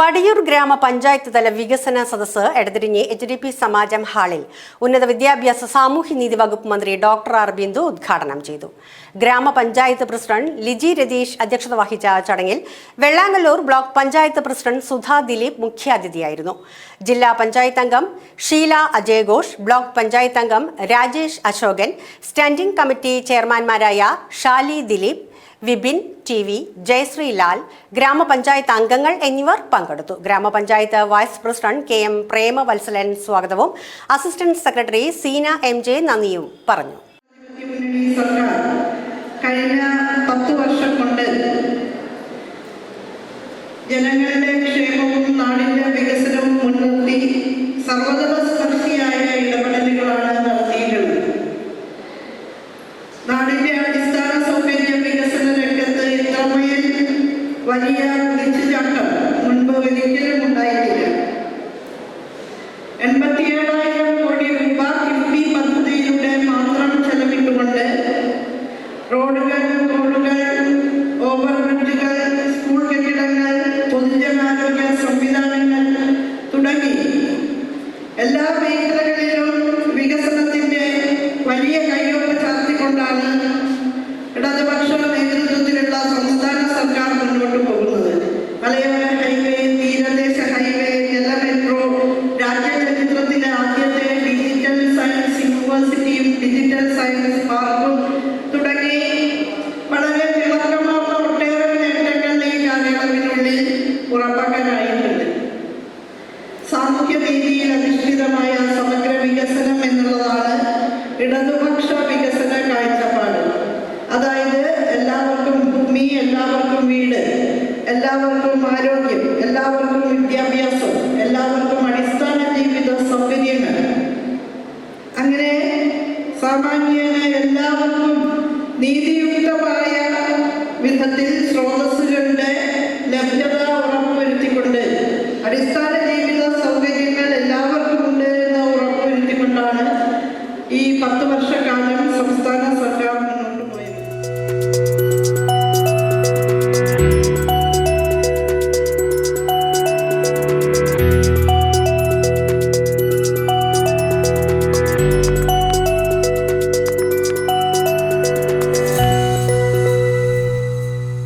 പടിയൂർ ഗ്രാമപഞ്ചായത്ത് തല വികസന സദസ്സ് Edathirinji H D P Samajam ഹാളിൽ ഉന്നത വിദ്യാഭ്യാസ സാമൂഹ്യനീതി വകുപ്പ് മന്ത്രി ഡോക്ടർ ആർ ബിന്ദു ഉദ്ഘാടനം ചെയ്തു. ഗ്രാമപഞ്ചായത്ത് പ്രസിഡന്റ് ലിജി രതീഷ് അധ്യക്ഷത വഹിച്ച ചടങ്ങിൽ വെള്ളാങ്ങല്ലൂർ ബ്ലോക്ക് പഞ്ചായത്ത് പ്രസിഡന്റ് സുധാ ദിലീപ് മുഖ്യാതിഥിയായിരുന്നു. ജില്ലാ പഞ്ചായത്ത് അംഗം ഷീല അജയഘോഷ് ബ്ലോക്ക് പഞ്ചായത്ത് അംഗം രാജേഷ് അശോകൻ സ്റ്റാൻഡിംഗ് കമ്മിറ്റി ചെയർമാൻമാരായ ഷാലി ദിലീപ് വിപിൻ ടി വി ജയശ്രീ ലാൽ ഗ്രാമപഞ്ചായത്ത് അംഗങ്ങൾ എന്നിവർ പങ്കെടുത്തു. ഗ്രാമപഞ്ചായത്ത് vice president K M Premavatsalan സ്വാഗതവും assistant secretary Seena M J നന്ദിയും പറഞ്ഞു. കഴിഞ്ഞ പത്ത് വർഷം കൊണ്ട് ജനങ്ങളുടെ വലിയ കുതിച്ചുചാട്ടം മുൻപ് ഒരിക്കലും ഉണ്ടായിട്ടില്ല എൺപത്തിയേഴായിരം കോടി രൂപ കിഫ്ബി പദ്ധതിയിലൂടെ മാത്രം ചെലവിട്ടുകൊണ്ട് റോഡുകൾ സ്കൂൾ പൊതുജനാരോഗ്യ തുടങ്ങി. എല്ലാ മേഖലകളിലും വികസനത്തിന്റെ വലിയ യൂണിവേഴ്സിറ്റിയും ഡിജിറ്റൽ സയൻസ് പാർക്കും തുടങ്ങി വളരെ വിളക്കമാർന്ന ഒട്ടേറെ നേട്ടങ്ങൾ ഈ കാലയളവിനുള്ളിൽ ഉറപ്പാക്കാനായിട്ടുണ്ട്. സാമൂഹ്യനീതിയിൽ അധിഷ്ഠിതമായ സമഗ്ര വികസനം എന്നുള്ളതാണ് ഇടതുപക്ഷ വികസന കാഴ്ചപ്പാട്. അതായത് എല്ലാവർക്കും ഭൂമി എല്ലാവർക്കും വീട് എല്ലാവർക്കും ആരോഗ്യം എല്ലാവർക്കും വിദ്യാഭ്യാസം എല്ലാവർക്കും അടിസ്ഥാന ജീവിത സൗകര്യങ്ങൾ അങ്ങനെ സാമാന്യേന എല്ലാവർക്കും നീതിയുക്തമായ വിധത്തിൽ സ്രോതസ്സുകളുടെ ലഭ്യത ഉറപ്പുവരുത്തിക്കൊണ്ട് അടിസ്ഥാന ജീവിത സൗകര്യങ്ങൾ എല്ലാവർക്കും ഉണ്ട് എന്ന് ഉറപ്പുവരുത്തിക്കൊണ്ടാണ് ഈ പത്ത് വർഷക്കാലം